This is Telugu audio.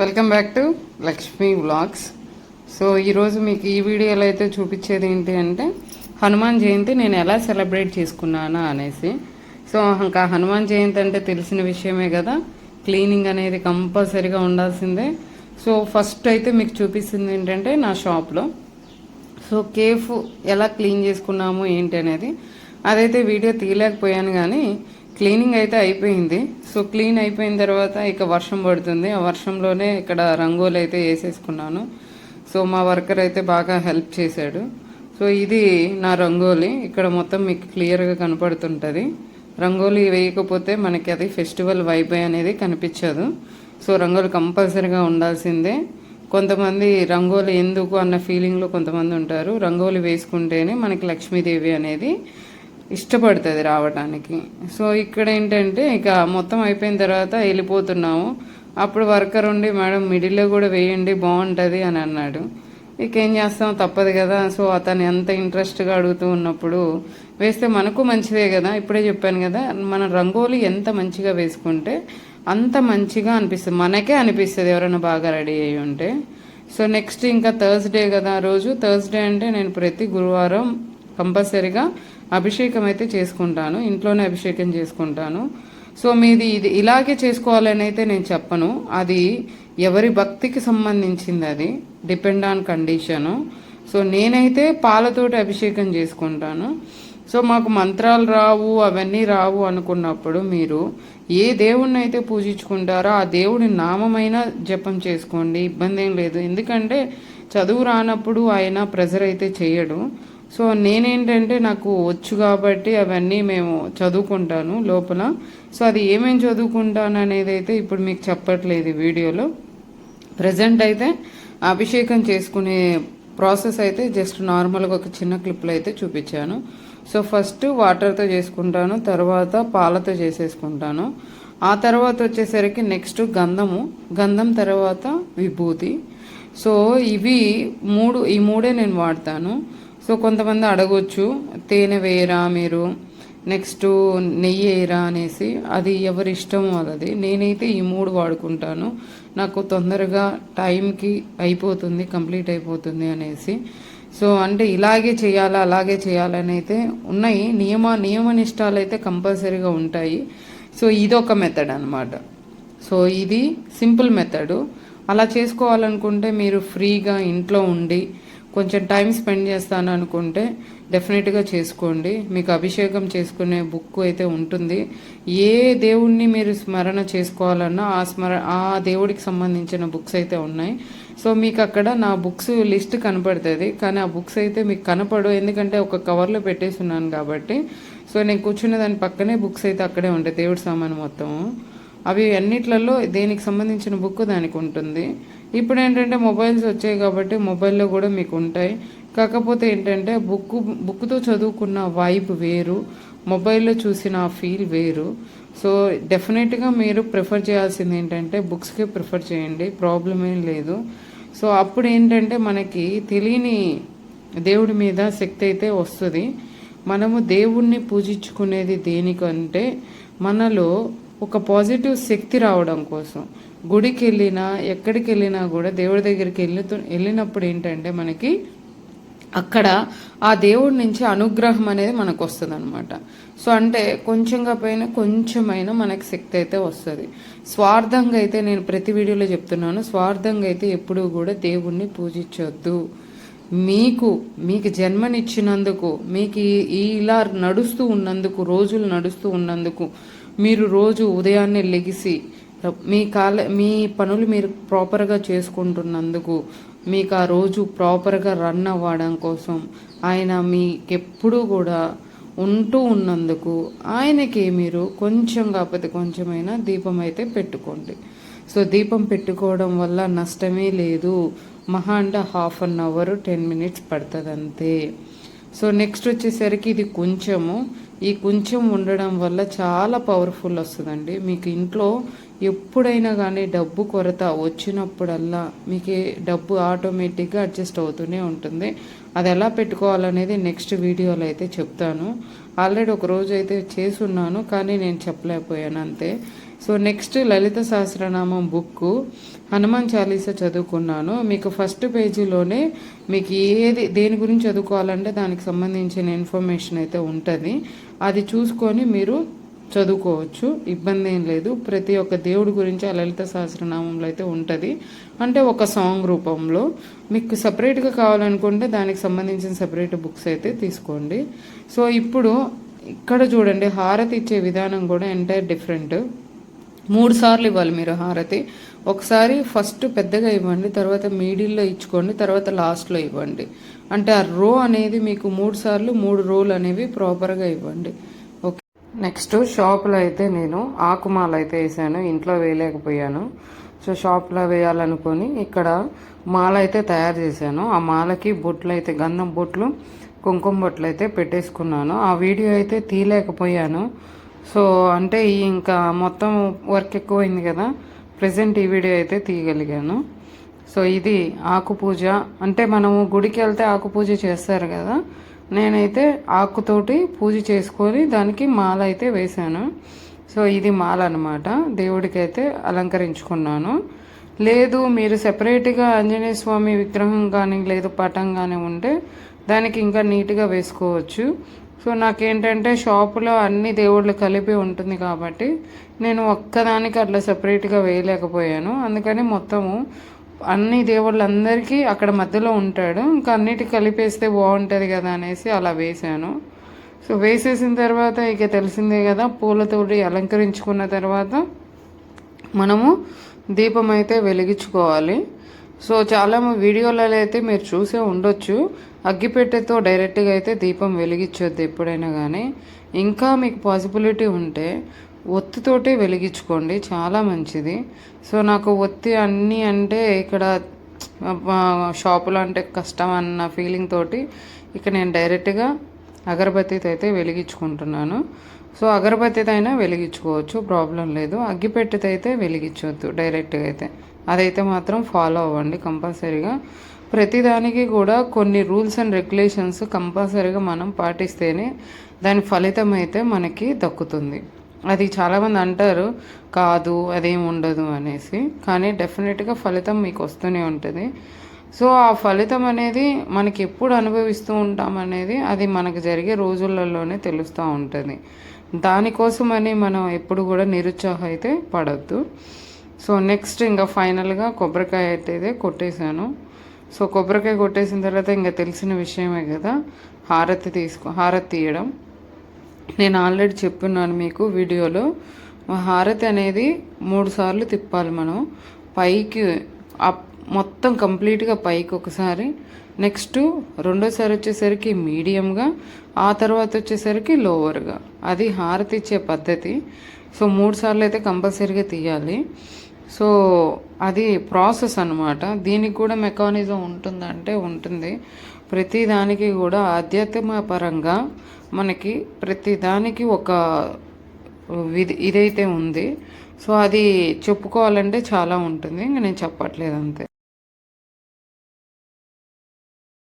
Welcome back to Lakshmi vlogs. So ఈరోజు మీకు ఈ వీడియోలో అయితే చూపించేది ఏంటి అంటే హనుమాన్ జయంతి నేను ఎలా సెలబ్రేట్ చేసుకున్నానా అనేసి. సో ఇంకా హనుమాన్ జయంతి అంటే తెలిసిన విషయమే కదా క్లీనింగ్ అనేది కంపల్సరీగా ఉండాల్సిందే. సో ఫస్ట్ అయితే మీకు చూపిస్తుంది ఏంటంటే నా షాప్లో. సో కేఫ్ ఎలా క్లీన్ చేసుకున్నాము ఏంటి అనేది. అదైతే వీడియో తీయలేకపోయాను కానీ క్లీనింగ్ అయితే అయిపోయింది. సో క్లీన్ అయిపోయిన తర్వాత ఇక వర్షం పడుతుంది. ఆ వర్షంలోనే ఇక్కడ రంగోలి అయితే వేసేసుకున్నాను. సో మా వర్కర్ అయితే బాగా హెల్ప్ చేశాడు. సో ఇది నా రంగోలి. ఇక్కడ మొత్తం మీకు క్లియర్గా కనపడుతుంటుంది. రంగోలి వేయకపోతే మనకి అది ఫెస్టివల్ వైబ్ అనేది కనిపించదు. సో రంగోలి కంపల్సరీగా ఉండాల్సిందే. కొంతమంది రంగోలి ఎందుకు అన్న ఫీలింగ్లో కొంతమంది ఉంటారు. రంగోలి వేసుకుంటేనే మనకి లక్ష్మీదేవి అనేది ఇష్టపడుతుంది రావడానికి సో ఇక్కడ ఏంటంటే ఇక మొత్తం అయిపోయిన తర్వాత వెళ్ళిపోతున్నాము. అప్పుడు వర్కర్ ఉండి మేడం మిడిల్లో కూడా వేయండి బాగుంటుంది అని అన్నాడు. ఇక ఏం చేస్తాం? తప్పదు కదా. సో అతను ఎంత ఇంట్రెస్ట్గా అడుగుతూ ఉన్నప్పుడు వేస్తే మనకు మంచిదే కదా ఇప్పుడే చెప్పాను కదా మన రంగోలి ఎంత మంచిగా వేసుకుంటే అంత మంచిగా అనిపిస్తుంది. మనకే అనిపిస్తుంది ఎవరైనా బాగా రెడీ అయ్యి ఉంటే. సో నెక్స్ట్ ఇంకా థర్స్డే కదా ఆ రోజు. థర్స్డే అంటే నేను ప్రతి గురువారం కంపల్సరీగా అభిషేకం అయితే చేసుకుంటాను ఇంట్లోనే అభిషేకం చేసుకుంటాను. సో మీది ఇది ఇలాగే చేసుకోవాలని అయితే నేను చెప్పను. అది ఎవరి భక్తికి సంబంధించింది అది డిపెండ్ ఆన్ కండిషను. సో నేనైతే పాలతోటి అభిషేకం చేసుకుంటాను. సో మాకు మంత్రాలు రావు అవన్నీ రావు అనుకున్నప్పుడు మీరు ఏ దేవుణ్ణి అయితే పూజించుకుంటారో ఆ దేవుడి నామమైన జపం చేసుకోండి ఇబ్బంది ఏం లేదు. ఎందుకంటే చదువు రానప్పుడు ఆయన ప్రెజర్ అయితే చేయడు. సో నేనేంటంటే నాకు వచ్చు కాబట్టి అవన్నీ మేము చదువుకుంటాను లోపల. సో అది ఏమేమి చదువుకుంటాను అనేది అయితే ఇప్పుడు మీకు చెప్పట్లేదు వీడియోలో. ప్రజెంట్ అయితే అభిషేకం చేసుకునే ప్రాసెస్ అయితే జస్ట్ నార్మల్గా ఒక చిన్న క్లిప్లో అయితే చూపించాను. సో ఫస్ట్ వాటర్తో చేసుకుంటాను తర్వాత పాలతో చేసేసుకుంటాను. ఆ తర్వాత వచ్చేసరికి నెక్స్ట్ గంధము గంధం తర్వాత విభూతి. సో ఇవి మూడు ఈ మూడే నేను వాడతాను. సో కొంతమంది అడగొచ్చు తేనె వేయరా మీరు? నెక్స్ట్ నెయ్యి వేయరా అనేసి. అది ఎవరి ఇష్టం వాళ్ళది. నేనైతే ఈ మూడు వాడుకుంటాను. నాకు తొందరగా టైంకి అయిపోతుంది కంప్లీట్ అయిపోతుంది అనేసి. సో అంటే ఇలాగే చేయాలా అలాగే చేయాలని అయితే ఉన్నాయి. నియమ నియమ నిష్టాలు అయితే కంపల్సరీగా ఉంటాయి. సో ఇదొక మెథడ్ అనమాట సో ఇది సింపుల్ మెథడు అలా చేసుకోవాలనుకుంటే మీరు ఫ్రీగా ఇంట్లో ఉండి కొంచెం టైం స్పెండ్ చేస్తాను అనుకుంటే డెఫినెట్గా చేసుకోండి. మీకు అభిషేకం చేసుకునే బుక్ అయితే ఉంటుంది. ఏ దేవుణ్ణి మీరు స్మరణ చేసుకోవాలన్నా ఆ స్మర ఆ దేవుడికి సంబంధించిన బుక్స్ అయితే ఉన్నాయి. సో మీకు అక్కడ నా బుక్స్ లిస్ట్ కనపడుతుంది. కానీ ఆ బుక్స్ అయితే మీకు కనపడు ఎందుకంటే ఒక కవర్లో పెట్టేసి ఉన్నాను కాబట్టి. సో నేను కూర్చున్న దాని పక్కనే బుక్స్ అయితే అక్కడే ఉంటాయి. దేవుడి సామాను మొత్తం అవి అన్నిట్లలో దేనికి సంబంధించిన బుక్ దానికి ఉంటుంది. ఇప్పుడు ఏంటంటే మొబైల్స్ వచ్చాయి కాబట్టి మొబైల్లో కూడా మీకు ఉంటాయి. కాకపోతే ఏంటంటే బుక్ బుక్తో చదువుకున్న వైబ్ వేరు మొబైల్లో చూసిన ఆ ఫీల్ వేరు. సో డెఫినెట్గా మీరు ప్రిఫర్ చేయాల్సింది ఏంటంటే బుక్స్కి ప్రిఫర్ చేయండి ప్రాబ్లం ఏం లేదు. సో అప్పుడు ఏంటంటే మనకి తెలియని దేవుడి మీద శక్తి అయితే వస్తుంది. మనము దేవుణ్ణి పూజించుకునేది దేనికంటే మనలో ఒక పాజిటివ్ శక్తి రావడం కోసం. గుడికి వెళ్ళినా ఎక్కడికి వెళ్ళినా కూడా దేవుడి దగ్గరికి వెళ్తూ వెళ్ళినప్పుడు ఏంటంటే మనకి అక్కడ ఆ దేవుడి నుంచి అనుగ్రహం అనేది మనకు వస్తుంది అనమాట సో అంటే కొంచెంగా పైన కొంచెమైనా మనకి శక్తి అయితే వస్తుంది. స్వార్థంగా అయితే నేను ప్రతి వీడియోలో చెప్తున్నాను స్వార్థంగా అయితే ఎప్పుడూ కూడా దేవుణ్ణి పూజించొద్దు. మీకు మీకు జన్మనిచ్చినందుకు మీకు ఇలా నడుస్తూ ఉన్నందుకు రోజులు నడుస్తూ ఉన్నందుకు మీరు రోజు ఉదయాన్నే లెగిసి మీ కాల మీ పనులు మీరు ప్రాపర్గా చేసుకుంటున్నందుకు మీకు ఆ రోజు ప్రాపర్గా రన్ అవ్వడం కోసం ఆయన మీకెప్పుడూ కూడా ఉంటూ ఉన్నందుకు ఆయనకి మీరు కొంచెం కాకపోతే కొంచెమైనా దీపం అయితే పెట్టుకోండి. సో దీపం పెట్టుకోవడం వల్ల నష్టమే లేదు. మహా అంటే half an hour ten minutes పడుతుంది అంతే సో నెక్స్ట్ వచ్చేసరికి ఇది కొంచెము. ఈ కొంచెం ఉండడం వల్ల చాలా పవర్ఫుల్ వస్తుందండి. మీకు ఇంట్లో ఎప్పుడైనా కానీ డబ్బు కొరత వచ్చినప్పుడల్లా మీకు డబ్బు ఆటోమేటిక్గా అడ్జస్ట్ అవుతూనే ఉంటుంది. అది ఎలా పెట్టుకోవాలనేది నెక్స్ట్ వీడియోలో అయితే చెప్తాను. ఆల్రెడీ ఒక రోజు అయితే చేసున్నాను కానీ నేను చెప్పలేకపోయాను అంతే. So next Lalitha Sahasranamam book Hanuman Chalisa చదువుకున్నాను. మీకు ఫస్ట్ పేజీలోనే మీకు ఏది దేని గురించి చదువుకోవాలంటే దానికి సంబంధించిన ఇన్ఫర్మేషన్ అయితే ఉంటుంది. అది చూసుకొని మీరు చదువుకోవచ్చు. ఇబ్బంది ఏం లేదు. ప్రతి ఒక్క దేవుడి గురించి ఆ లలిత సహస్రనామంలో అయితే ఉంటుంది. అంటే ఒక సాంగ్ రూపంలో. మీకు సపరేట్గా కావాలనుకుంటే దానికి సంబంధించిన సపరేట్ బుక్స్ అయితే తీసుకోండి. సో ఇప్పుడు ఇక్కడ చూడండి. హారతి ఇచ్చే విధానం కూడా ఎంటైర్ డిఫరెంట్ మూడు సార్లు ఇవ్వాలి మీరు హారతి. ఒకసారి ఫస్ట్ పెద్దగా ఇవ్వండి తర్వాత మీడిల్లో ఇచ్చుకోండి తర్వాత లాస్ట్లో ఇవ్వండి. అంటే ఆ రో అనేది మీకు మూడు సార్లు మూడు రోలు అనేవి ప్రాపర్గా ఇవ్వండి. ఓకే. నెక్స్ట్ షాప్లో అయితే నేను ఆకుమాల అయితే వేసాను ఇంట్లో వేయలేకపోయాను. సో షాప్లో వేయాలనుకొని ఇక్కడ మాల అయితే తయారు చేశాను. ఆ మాలకి బొట్లు అయితే గంధం బొట్లు కుంకుమ బొట్లు అయితే పెట్టేసుకున్నాను. ఆ వీడియో అయితే తీయలేకపోయాను. సో అంటే ఇంకా మొత్తం వర్క్ ఎక్కువైంది కదా. ప్రజెంట్ ఈ వీడియో అయితే తీయగలిగాను. సో ఇది ఆకు పూజ అంటే మనము గుడికి వెళ్తే ఆకు పూజ చేస్తారు కదా. నేనైతే ఆకుతోటి పూజ చేసుకొని దానికి మాల అయితే వేశాను. సో ఇది మాల అనమాట దేవుడికి అయితే అలంకరించుకున్నాను. లేదు మీరు సెపరేట్గా ఆంజనేయ స్వామి విగ్రహం కానీ లేదు పటం కానీ ఉంటే దానికి ఇంకా నీట్గా వేసుకోవచ్చు. సో నాకేంటంటే షాపులో అన్ని దేవుళ్ళు కలిపి ఉంటుంది కాబట్టి నేను ఒక్కదానికి అట్లా సపరేట్గా వేయలేకపోయాను. అందుకని మొత్తము అన్ని దేవుళ్ళందరికీ అక్కడ మధ్యలో ఉంటాడు. ఇంకా అన్నిటి కలిపేస్తే బాగుంటుంది కదా అనేసి అలా వేశాను. సో వేసేసిన తర్వాత ఇక తెలిసిందే కదా పూలతోటి అలంకరించుకున్న తర్వాత మనము దీపం అయితే వెలిగించుకోవాలి. సో చాలా వీడియోలలో అయితే మీరు చూసే ఉండొచ్చు. అగ్గిపెట్టెతో డైరెక్ట్గా అయితే దీపం వెలిగించొద్దు ఎప్పుడైనా కానీ ఇంకా మీకు పాసిబిలిటీ ఉంటే ఒత్తితోటే వెలిగించుకోండి చాలా మంచిది. సో నాకు ఒత్తి అన్నీ అంటే ఇక్కడ షాపులో అంటే కష్టం అన్న ఫీలింగ్ తోటి ఇక నేను డైరెక్ట్గా అగరబత్తితో అయితే వెలిగించుకుంటున్నాను. సో అగరబత్తితో అయినా వెలిగించుకోవచ్చు ప్రాబ్లం లేదు. అగ్గిపెట్టెతో అయితే వెలిగించవద్దు డైరెక్ట్గా అయితే. అదైతే మాత్రం ఫాలో అవ్వండి కంపల్సరీగా. ప్రతిదానికి కూడా కొన్ని రూల్స్ అండ్ రెగ్యులేషన్స్ కంపల్సరీగా మనం పాటిస్తేనే దాని ఫలితం అయితే మనకి దక్కుతుంది. అది చాలామంది అంటారు కాదు అదేం ఉండదు అనేసి. కానీ డెఫినెట్గా ఫలితం మీకు వస్తూనే ఉంటుంది. సో ఆ ఫలితం అనేది మనకి ఎప్పుడు అనుభవిస్తూ ఉంటాం అనేది అది మనకు జరిగే రోజులలోనే తెలుస్తూ ఉంటుంది. దానికోసమని మనం ఎప్పుడు కూడా నిరుత్సాహం అయితే పడద్దు. సో నెక్స్ట్ ఇంకా ఫైనల్గా కొబ్బరికాయ అయితే కొట్టేశాను. సో కొబ్బరికాయ కొట్టేసిన తర్వాత ఇంకా తెలిసిన విషయమే కదా. హారతి తీసుకో హారతి తీయడం. నేను ఆల్రెడీ చెప్పున్నాను మీకు వీడియోలో. హారతి అనేది మూడు సార్లు తిప్పాలి మనం. పైకి అప్ మొత్తం కంప్లీట్గా పైకి ఒకసారి. నెక్స్ట్ రెండోసారి వచ్చేసరికి మీడియంగా. ఆ తర్వాత వచ్చేసరికి లోవర్గా. అది హారతి ఇచ్చే పద్ధతి. సో మూడు సార్లు అయితే కంపల్సరీగా తీయాలి. సో అది ప్రాసెస్ అనమాట దీనికి కూడా మెకానిజం ఉంటుందంటే ఉంటుంది. ప్రతి దానికి కూడా ఆధ్యాత్మ పరంగా మనకి ప్రతి దానికి ఒక విధి ఇదైతే ఉంది. సో అది చెప్పుకోవాలంటే చాలా ఉంటుంది. ఇంకా నేను చెప్పట్లేదు అంతే.